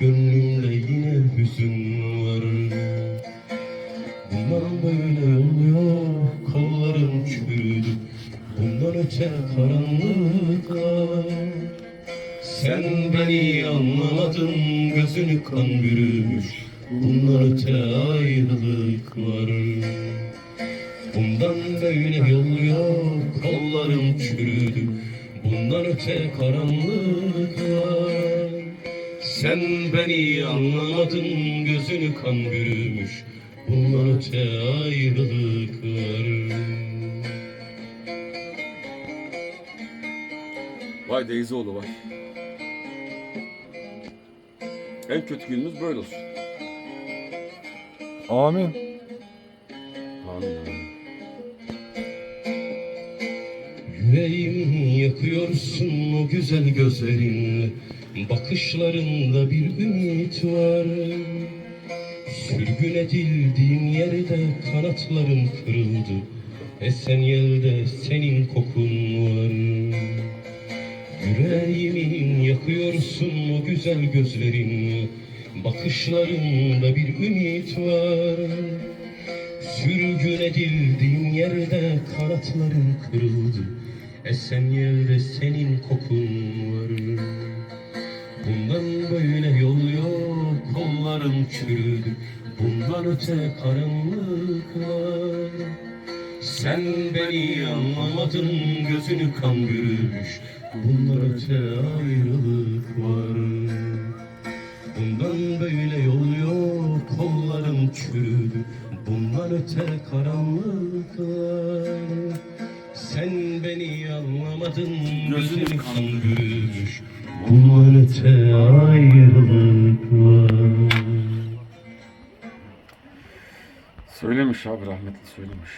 Gönlümde yine hüzün var. Bundan böyle oluyor Kollarım çürüdü. Bundan öte karanlık var. Sen beni anlamadın Gözünü kan bürümüş. Bundan öte ayrılık var. Bundan böyle yol yok Kollarım çürüdü. Bundan öte karanlık var Sen beni anlamadın Gözünü kan bürümüş Bundan öte ayrılık var Vay Deyzoğlu vay. En kötü günümüz böyle olsun. Amin. Amin amin. Yakıyorsun o güzel gözlerinle Bakışlarında bir ümit var. Sürgün edildiğim yerde kanatların kırıldı. Esen yelde senin kokun var. Yüreğimi yakıyorsun o güzel gözlerinle Bakışlarında bir ümit var. Sürgün edildiğim yerde kanatlarım kırıldı Esen yerde senin kokun var. Bundan böyle yol yok kollarım çürüdü Bundan öte karanlık var. Sen beni anlamadın gözünü kan bürümüş. Bundan öte ayrılık var. Bundan böyle yol yok kollarım çürüdü Bundan öte karanlık var Sen beni anlamadın gözünü kan bürümüş Bundan öte ayrılık var. Söylemiş abi rahmetli söylemiş.